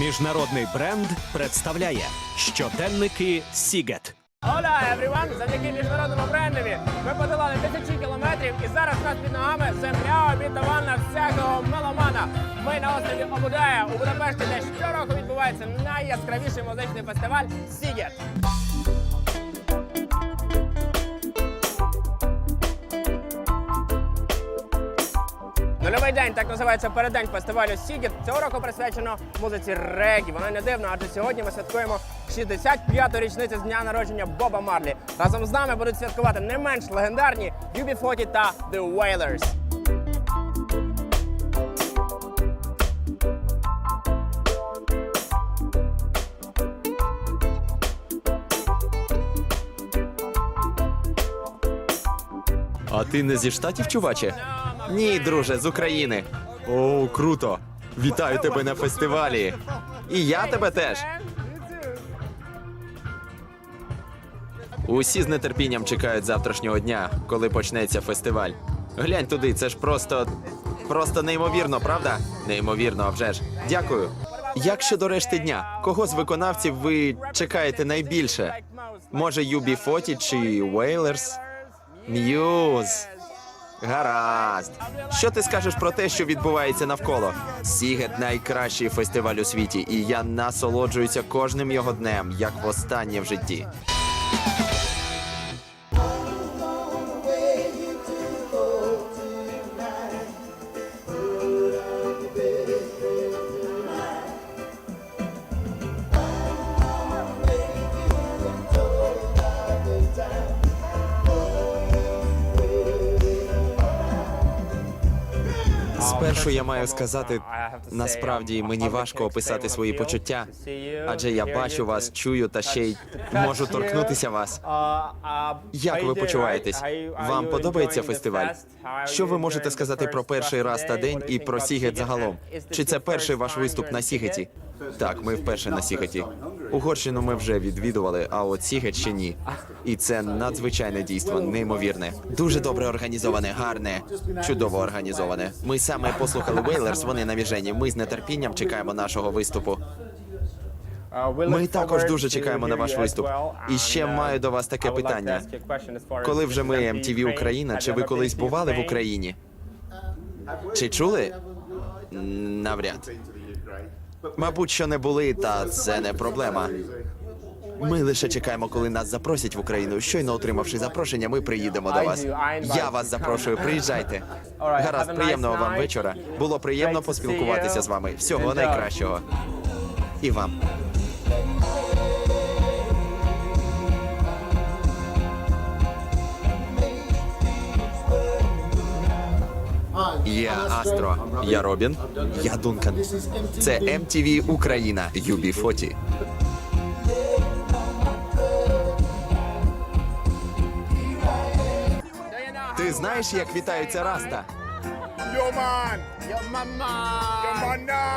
Міжнародний бренд представляє щоденники Сігет. Оля, everyone! Завдяки міжнародному брендові ми подолали тисячі кілометрів і зараз нас під ногами земля обітована всякого меломана. Ми на острові Обудая у Будапешті, де щороку відбувається найяскравіший музичний фестиваль Сігет. Нульовий день так називається переддень фестивалю Сігет. Цього року присвячено музиці регі. Воно й не дивно, адже сьогодні ми святкуємо 65-ту річницю з дня народження Боба Марлі. Разом з нами будуть святкувати не менш легендарні UB40 та The Wailers. А ти не зі штатів, чуваче? Ні, друже, з України. О, круто! Вітаю тебе на фестивалі. І я тебе теж. Усі з нетерпінням чекають завтрашнього дня, коли почнеться фестиваль. Глянь туди, це ж просто. Просто неймовірно, правда? Неймовірно, а вже ж. Дякую. Як щодо решти дня, кого з виконавців ви чекаєте найбільше? Може, UB40 чи Wailers? М'юз. Гаразд. Що ти скажеш про те, що відбувається навколо? Сігет найкращий фестиваль у світі, і я насолоджуюся кожним його днем, як востаннє в житті. Спершу я маю сказати, насправді мені важко описати свої почуття, адже я бачу вас, чую та ще й можу торкнутися вас. Як ви почуваєтесь? Вам подобається фестиваль? Що ви можете сказати про перший раз та день і про Сігет загалом? Чи це перший ваш виступ на Сігеті? Так, ми вперше на Сігеті. Угорщину ми вже відвідували, а от Сігет ще ні. І це надзвичайне дійство, неймовірне. Дуже добре організоване, гарне, чудово організоване. Ми саме послухали Вейлерс, вони на віжені. Ми з нетерпінням чекаємо нашого виступу. Ми також дуже чекаємо на ваш виступ. І ще маю до вас таке питання. Коли вже ми MTV Україна, чи ви колись бували в Україні? Чи чули? Навряд. Мабуть, що не були, та це не проблема. Ми лише чекаємо, коли нас запросять в Україну. Щойно отримавши запрошення, ми приїдемо до вас. Я вас запрошую, приїжджайте. Гаразд, приємного вам вечора. Було приємно поспілкуватися з вами. Всього найкращого. І вам. Я Астро. Я Робін. Я Дункан. Це MTV Україна. UB40. Ти знаєш, як вітаються Раста? Йоман! Йомама! Йомана!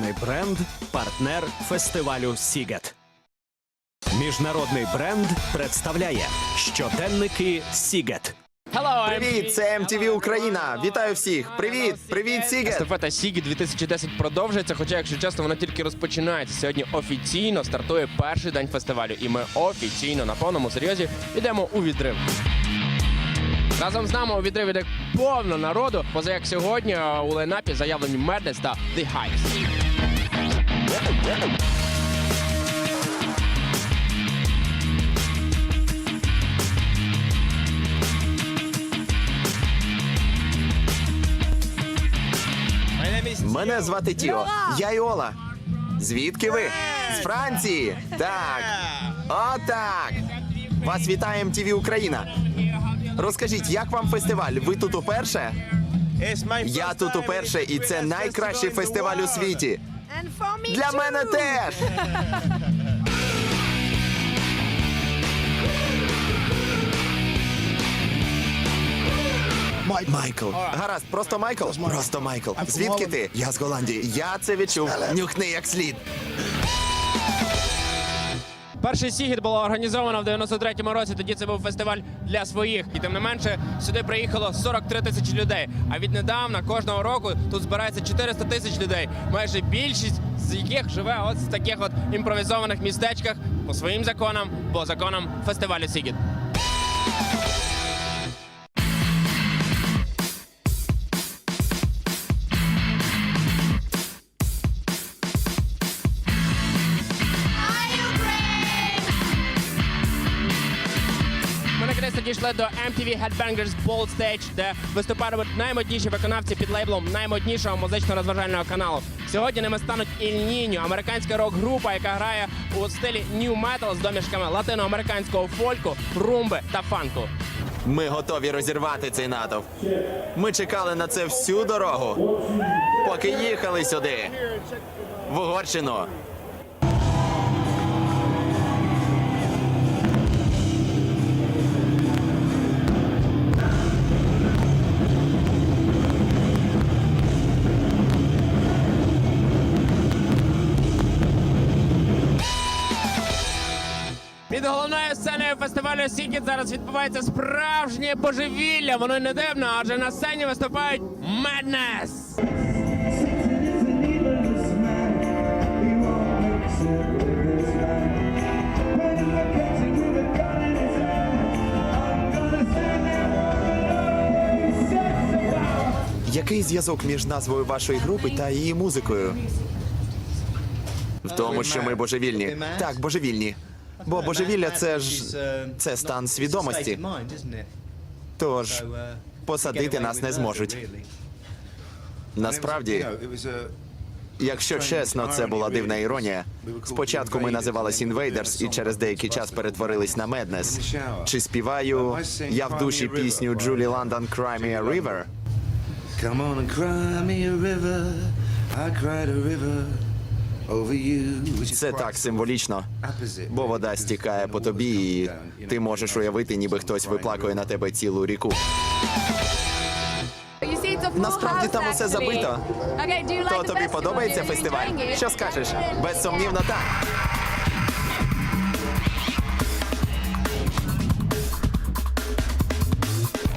Міжнародний бренд партнер фестивалю Сігет. Міжнародний бренд представляє щоденники Сігет. Привіт, це MTV Україна. Вітаю всіх. Привіт, привіт, Сігет. Естафета Сігі 2010 продовжується, хоча, якщо чесно, вона тільки розпочинається. Сьогодні офіційно стартує перший день фестивалю, і ми офіційно на повному серйозі йдемо у відрив. Разом з нами у відрив іде повно народу, поза як сьогодні е, у лайнапі заявлені Madness та The Hypes. Мене звати Тіо. Я Іола. Звідки ви? З Франції. Так. Отак. Вас вітає МТВ Україна. Розкажіть, як вам фестиваль? Ви тут уперше? Я тут уперше, і це найкращий фестиваль у світі. Для мене теж. Майкл. Гаразд, просто Майкл. Просто Майкл. Звідки ти? Я з Голландії. Я це відчув. Нюхни як слід. Перший Сігіт було організовано в 93-му році. Тоді це був фестиваль для своїх. І тим не менше сюди приїхало 43 тисячі людей. А віднедавна кожного року тут збирається 400 тисяч людей. Майже більшість з яких живе от в таких от імпровізованих містечках по своїм законам, по законам фестивалю Сігіт. Дійшли до MTV Headbangers Bold Stage, де виступатимуть наймодніші виконавці під лейблом наймоднішого музично-розважального каналу. Сьогодні ними стануть Іль Ніньо, американська рок-група, яка грає у стилі New Metal з домішками латиноамериканського фольку, румби та фанку. Ми готові розірвати цей натовп. Ми чекали на це всю дорогу, поки їхали сюди. В Угорщину. Фестивалю Сікіт зараз відбувається справжнє божевілля. Воно й не дивно, адже на сцені виступають Madness. Який зв'язок між назвою вашої групи та її музикою? В тому, що ми божевільні. Так, божевільні. Бо божевілля це ж це стан свідомості. Тож посадити нас не зможуть. Насправді, якщо чесно, це була дивна іронія. Спочатку ми називались Invaders і через деякий час перетворились на Madness. Чи співаю я в душі пісню Джулі Лондон Cry Me a River? Come on and cry me a river. I cried a river Це так символічно, бо вода стікає по тобі, і ти можеш уявити, ніби хтось виплакує на тебе цілу ріку. Насправді там усе забито. То тобі подобається фестиваль? Що скажеш? Безсумнівно так.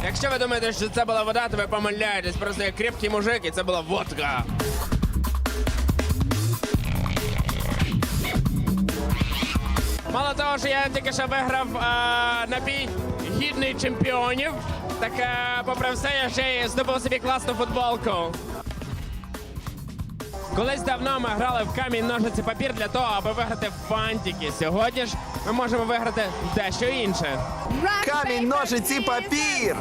Якщо ви думаєте, що це була вода, то ви помиляєтесь. Просто я крепкий мужик, і це була водка. Мало того, що я тільки що виграв а, напій гідний чемпіонів, так а, попри все, я ще й здобув собі класну футболку. Колись давно ми грали в камінь ножиці папір для того, аби виграти фантики. Сьогодні ж ми можемо виграти дещо інше. Камінь, ножиці, папір.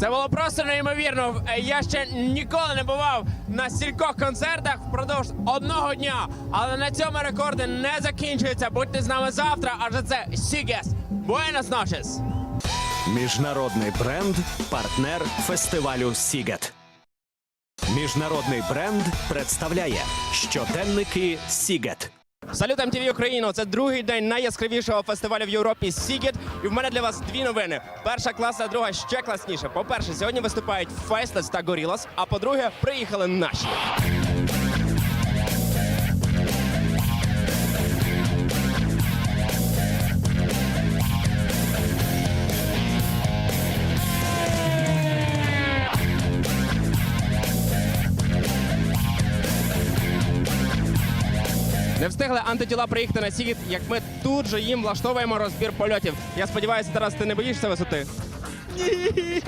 Це було просто неймовірно. Е, Я ще ніколи не бував на стількох концертах впродовж одного дня. Але на цьому рекорди не закінчуються. Будьте з нами завтра, адже це Сігес. Буенос ночес! Міжнародний бренд партнер фестивалю Сігет. Міжнародний бренд представляє щоденники Сігет. Салют МТВ Україну! Це другий день найяскравішого фестивалю в Європі Сігіт. І в мене для вас дві новини. Перша класна, друга ще класніше. По-перше, сьогодні виступають Фейслес та Gorillaz, А по-друге, приїхали наші. Не встигли антитіла приїхати на Сігіт, як ми тут же їм влаштовуємо розбір польотів. Я сподіваюся, Тарас, ти не боїшся висоти? Ні.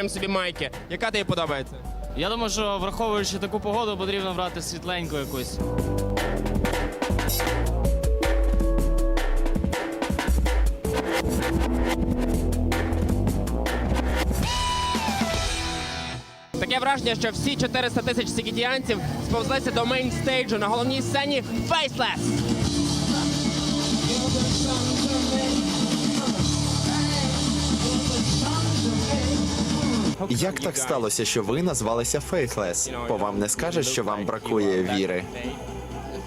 Вибираємо собі майки. Яка тобі подобається? Я думаю, що враховуючи таку погоду, потрібно брати світленьку якусь. Таке враження, що всі 400 тисяч сігітіанців сповзлися до мейнстейджу на головній сцені Faceless. Як так сталося, що ви назвалися Faithless? По вам не скажеш, що вам бракує віри?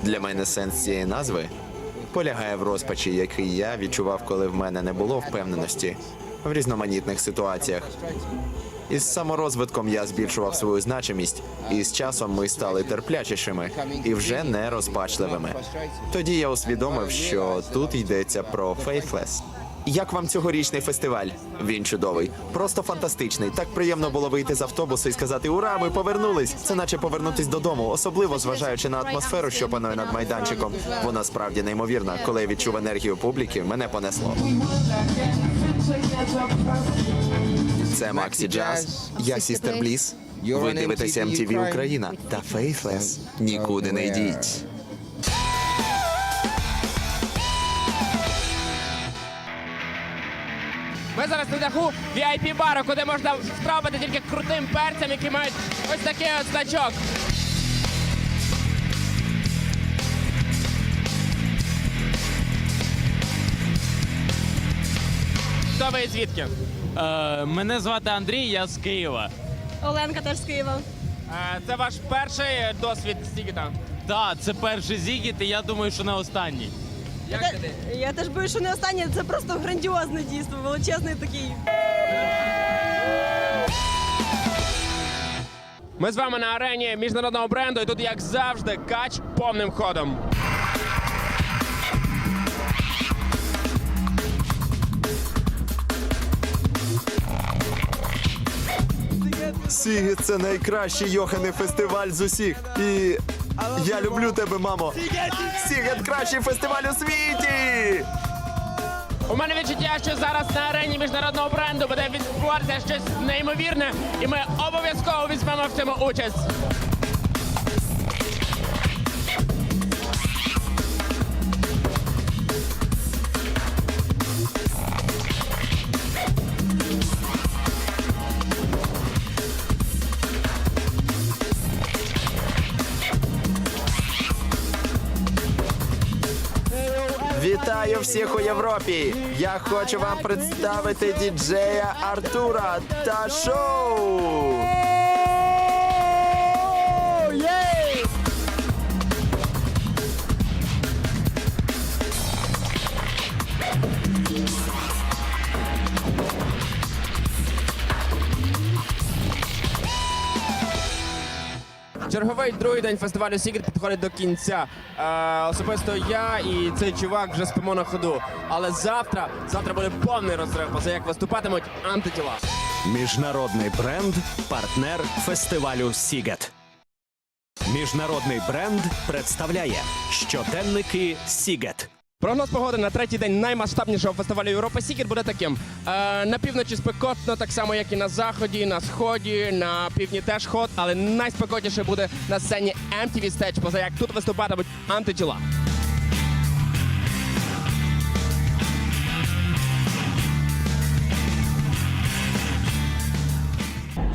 Для мене сенс цієї назви полягає в розпачі, який я відчував, коли в мене не було впевненості в різноманітних ситуаціях. Із саморозвитком я збільшував свою значимість, і з часом ми стали терплячішими і вже не розпачливими. Тоді я усвідомив, що тут йдеться про Faithless. Як вам цьогорічний фестиваль? Він чудовий, просто фантастичний. Так приємно було вийти з автобусу і сказати Ура, ми повернулись! Це наче повернутись додому, особливо зважаючи на атмосферу, що панує над майданчиком. Вона справді неймовірна. Коли я відчув енергію публіки, мене понесло. Це Максі Джаз. Я Сістер Бліс. Ви дивитеся MTV Україна та Faithless. Нікуди не йдіть. Ми зараз на даху VIP бару, куди можна спробувати тільки крутим перцям, які мають ось такий от значок. Хто ви і звідки? Е, мене звати Андрій, я з Києва. Оленка теж з Києва. Е, Це ваш перший досвід Сігіта. Так, це перший зігіт, і я думаю, що не останній. Як тобі? Я теж боюсь, що не останнє. Це просто грандіозне дійство, величезний такий. Ми з вами на арені міжнародного бренду, і тут, як завжди, кач повним ходом. Сігі це найкращий йоханий фестиваль з усіх. І я люблю тебе, мамо. Сігет кращий фестиваль у світі. У мене відчуття, що зараз на арені міжнародного бренду буде відбуватися щось неймовірне, і ми обов'язково візьмемо в цьому участь. Всіх у Європі! Я хочу вам представити діджея Артура та шоу! Черговий другий день фестивалю Сікрет підходить до кінця. Е, особисто я і цей чувак вже спимо на ходу. Але завтра, завтра буде повний розрив, це як виступатимуть антитіла. Міжнародний бренд партнер фестивалю Сігет. Міжнародний бренд представляє щоденники Сігет. Прогноз погоди на третій день наймасштабнішого фестивалю Європа Сікер буде таким. Е, на півночі спекотно, так само як і на заході, на сході, на півдні теж ход, але найспекотніше буде на сцені MTV Stage, поза як тут виступатимуть антитіла.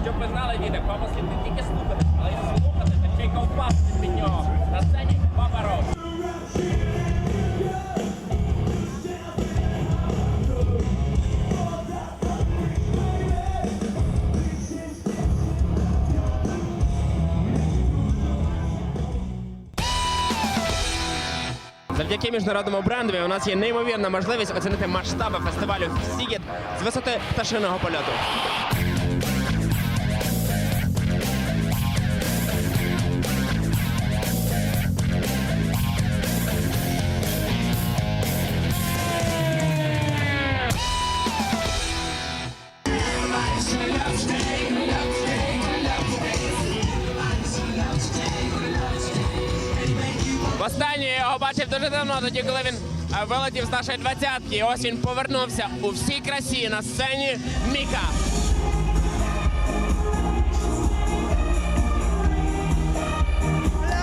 Щоб ви знали, діти, папа слід не тільки слухати, але й слухати та ще й ковпасти від нього. На сцені Папа Рос. Завдяки міжнародному брендові у нас є неймовірна можливість оцінити масштаби фестивалю Сігіт з висоти пташиного польоту. Останнє я його бачив дуже давно, тоді коли він е, вилетів з нашої двадцятки. І Ось він повернувся у всій красі на сцені Міка.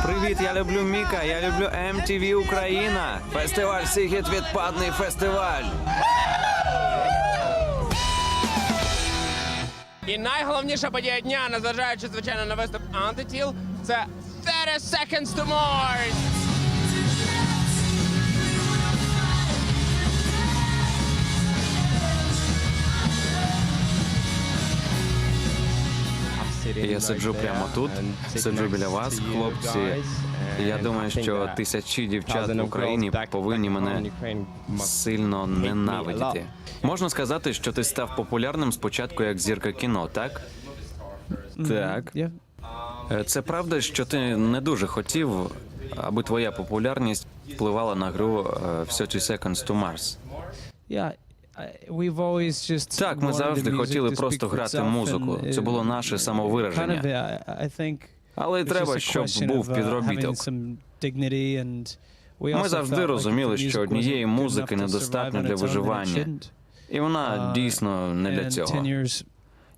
Привіт, я люблю Міка. Я люблю ем MTV Україна. Фестиваль Сігіт відпадний фестиваль. І найголовніша подія дня, незважаючи звичайно на виступ антитіл, це 30 Seconds to Mars. Я сиджу прямо тут, сиджу біля вас, хлопці. Я думаю, що тисячі дівчат в Україні повинні мене сильно ненавидіти. Можна сказати, що ти став популярним спочатку як зірка кіно, так? Так. Е, Це правда, що ти не дуже хотів, аби твоя популярність впливала на гру е, 30 Seconds to Mars. Так, ми завжди хотіли просто грати музику. Це було наше самовираження. Але треба, щоб був підробіток. Ми завжди розуміли, що однієї музики недостатньо для виживання. І вона дійсно не для цього.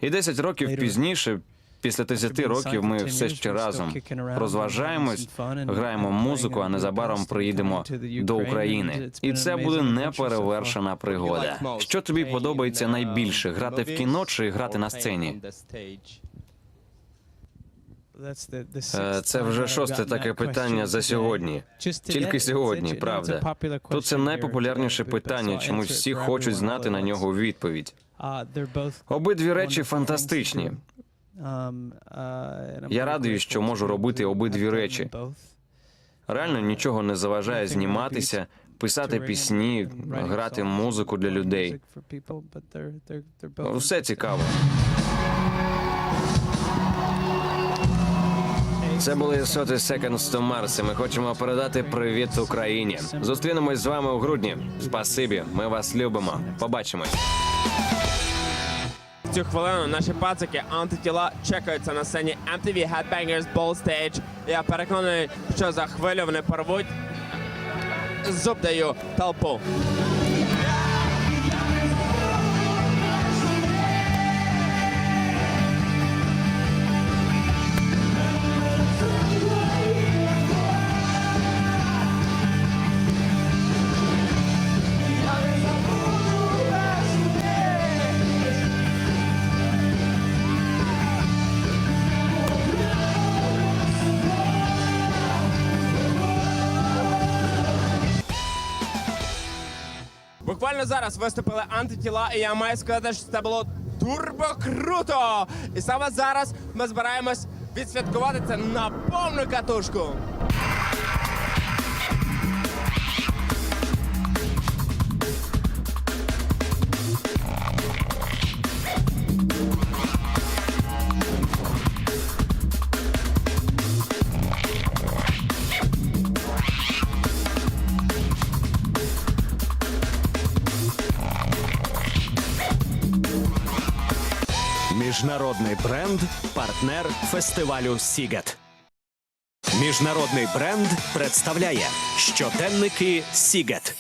І 10 років пізніше, після 30 років, ми все ще разом розважаємось, граємо музику, а незабаром приїдемо до України. І це буде неперевершена пригода. Що тобі подобається найбільше грати в кіно чи грати на сцені? Е, Це вже шосте таке питання за сьогодні. Тільки сьогодні, правда. Тут це найпопулярніше питання, чомусь всі хочуть знати на нього відповідь. Обидві речі фантастичні. Я радий, що можу робити обидві речі. Реально нічого не заважає зніматися, писати пісні, грати музику для людей. Все цікаво. Це були соти Seconds to Mars, і Ми хочемо передати привіт Україні. Зустрінемось з вами у грудні. Спасибі, ми вас любимо. Побачимось. Цю хвилину наші пацики антитіла чекаються на сцені MTV Headbangers Ball Stage. Я переконаний, що за хвилю вони порвуть. Зуб даю толпу. Буквально зараз виступили антитіла, і я маю сказати, що це було турбо круто. І саме зараз ми збираємось відсвяткувати це на повну катушку. Міжнародний бренд партнер фестивалю Сігет. Міжнародний бренд представляє щоденники Сігет.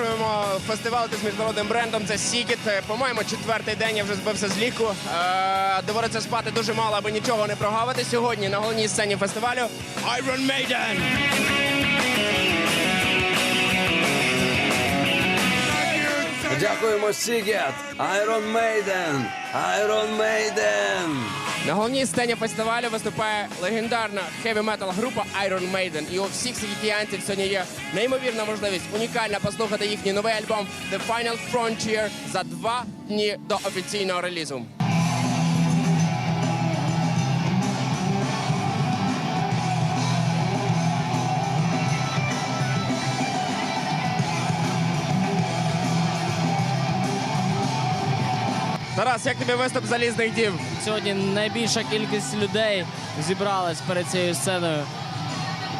Продовжуємо фестиваль з міжнародним брендом. Це Сікет. По-моєму, четвертий день я вже збився з ліку. Е, доводиться спати дуже мало, аби нічого не прогавити. Сьогодні на головній сцені фестивалю Iron Maiden. Дякуємо, Сігет! Iron Maiden! Iron Maiden! На головній сцені фестивалю виступає легендарна хеві-метал група Iron Maiden. І у всіх сігітіянців сьогодні є неймовірна можливість унікальна послухати їхній новий альбом The Final Frontier за два дні до офіційного релізу. Тарас, як тобі виступ залізних дів? Сьогодні найбільша кількість людей зібралась перед цією сценою.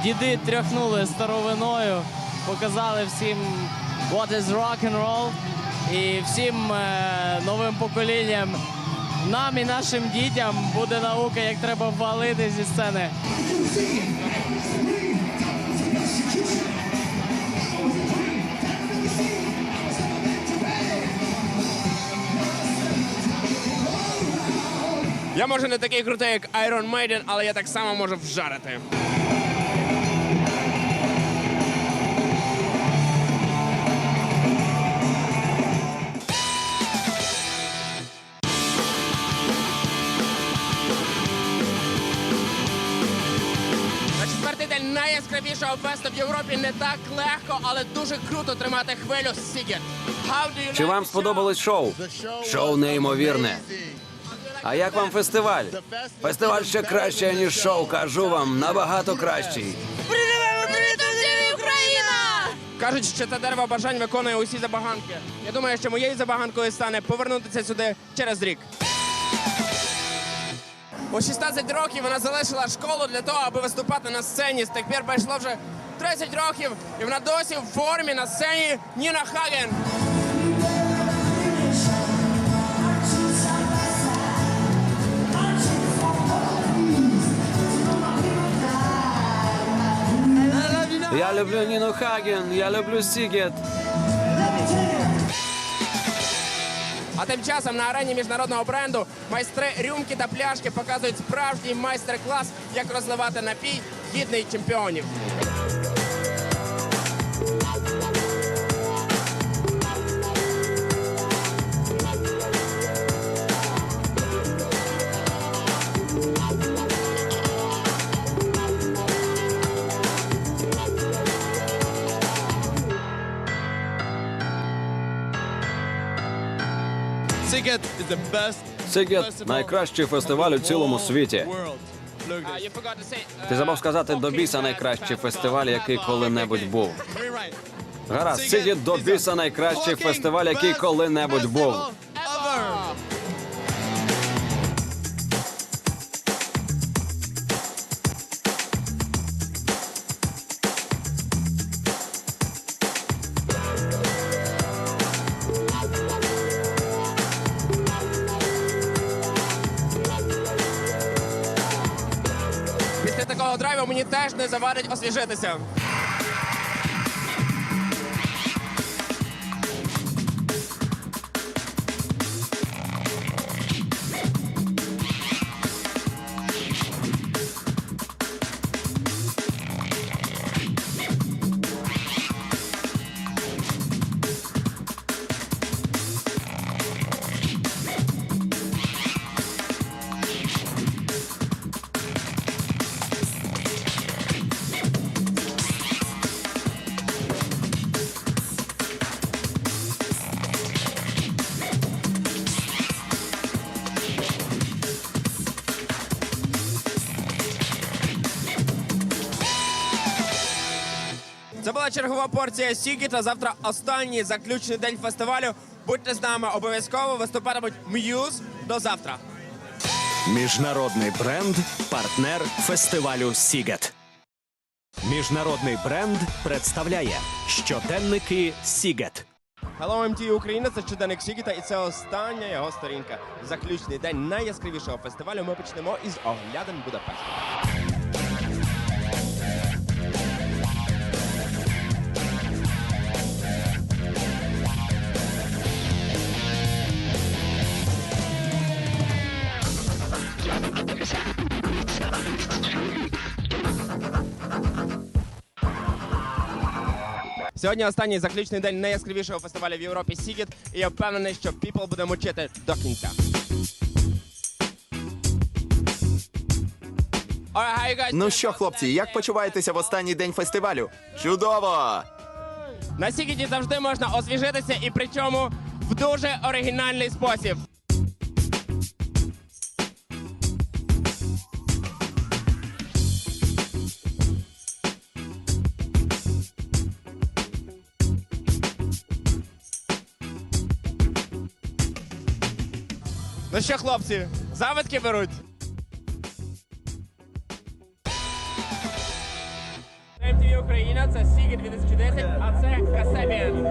Діди тряхнули старовиною, показали всім what is rock and roll і всім е, новим поколінням. Нам і нашим дітям буде наука, як треба валити зі сцени. Я може не такий крутий, як Iron Maiden, але я так само можу вжарити. На четвертий день найяскравішого фесту в Європі не так легко, але дуже круто тримати хвилю Сігет. How Чи вам сподобалось шоу? Шоу неймовірне. А як вам фестиваль? Фестиваль ще краще, ніж шоу, кажу вам, набагато кращий. Україна! Кажуть, що це дерево бажань виконує усі забаганки. Я думаю, що моєю забаганкою стане повернутися сюди через рік. У 16 років вона залишила школу для того, аби виступати на сцені. З тих пір пройшло вже 30 років, і вона досі в формі на сцені Ніна Хаген. Я люблю Ніну Хаген, я люблю Сігет. А тим часом на арені міжнародного бренду майстри рюмки та пляшки показують справжній майстер-клас, як розливати напій гідний чемпіонів. Сігет найкращий фестиваль у цілому світі. Uh, uh, Ти забув сказати до біса найкращий фестиваль, який коли-небудь був. Гаразд, Сигет до біса найкращий фестиваль, який коли-небудь був. Теж освіжитися. Була чергова порція Сігіта. Завтра останній заключний день фестивалю. Будьте з нами обов'язково виступатимуть М'юз. До завтра. Міжнародний бренд партнер фестивалю Сігет. Міжнародний бренд представляє щоденники Сігет. Hello, MTV Україна. Це щоденник Сігіта, і це остання його сторінка. Заключний день найяскравішого фестивалю. Ми почнемо із оглядин Будапешта. Сьогодні останній заключний день найяскравішого фестивалю в Європі Сігіт, і я впевнений, що People буде мочити до кінця. Ну що, хлопці, як почуваєтеся в останній день фестивалю? Чудово! На Сігіті завжди можна освіжитися і причому в дуже оригінальний спосіб. Ну що, хлопці, завитки беруть. MTV Україна, це Сігіт 2010, а це Касебіан.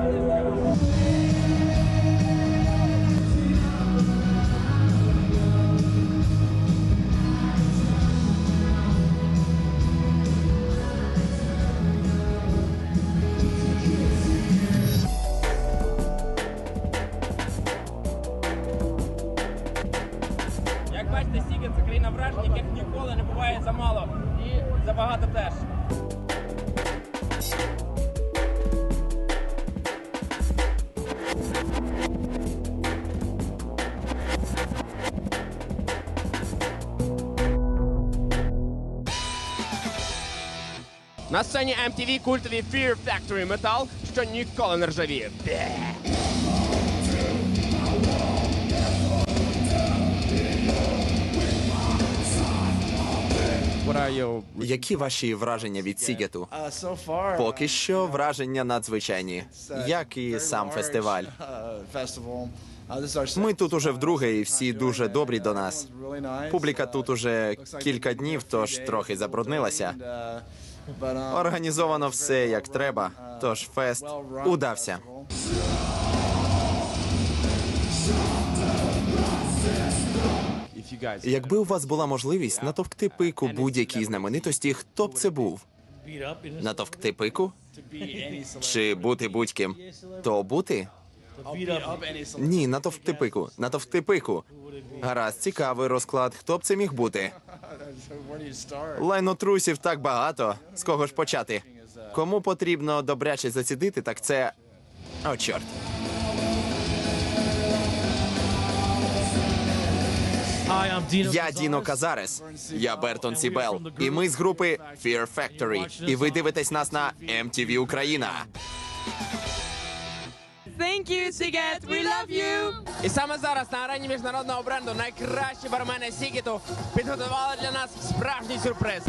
Сцені MTV культові Fear Factory метал, що ніколи не ржавіє. Які ваші враження від Сігету? Uh, Поки що враження надзвичайні, як і сам фестиваль. uh. Uh, Ми тут уже вдруге, і всі дуже добрі до нас. Публіка тут уже кілька днів, тож трохи забруднилася. Організовано все як треба, тож фест удався. Якби у вас була можливість натовкти пику будь-якій знаменитості, хто б це був? Натовкти пику? Чи бути будь-ким? То бути? Ні, натовкти пику. Натовкти пику. Гаразд, цікавий розклад. Хто б це міг бути? Лайнотрусів так багато. З кого ж почати? Кому потрібно добряче зацідити, так це. О, чорт. Я Діно Казарес. Я Бертон Сібел. І ми з групи Fear Factory. І ви дивитесь нас на MTV Україна. Thank you, Siget. We love you. І саме зараз на арені міжнародного бренду найкращі бармени Сігіту підготували для нас справжній сюрприз.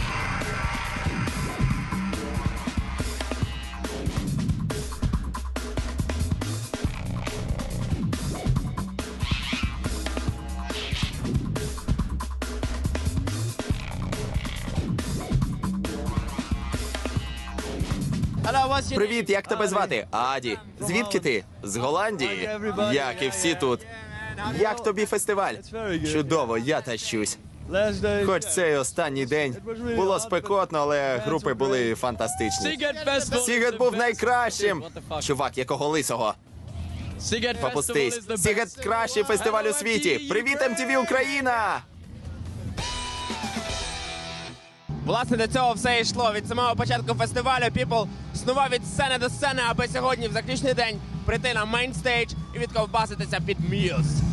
Привіт, як тебе звати? Аді. Звідки ти? З Голландії? Як і всі тут. Як тобі фестиваль? Чудово, я тащусь. Хоч цей останній день було спекотно, але групи були фантастичні. Сігет був найкращим. Чувак, якого лисого. Попустись. Сігет кращий фестиваль у світі. Привіт, MTV Україна! Власне, до цього все йшло. Від самого початку фестивалю People снував від сцени до сцени, аби сьогодні в заключний день прийти на мейнстейдж і відковбаситися під М'юз.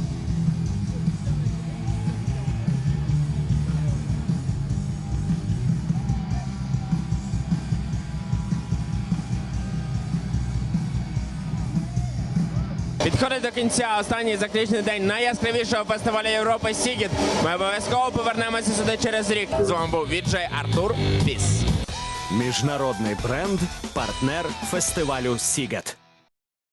Підходить до кінця останній заключний день найяскравішого фестивалю Європи Сігіт. Ми обов'язково повернемося сюди через рік. З вами був Віджей Артур. Піс. Міжнародний бренд, партнер фестивалю Сігет.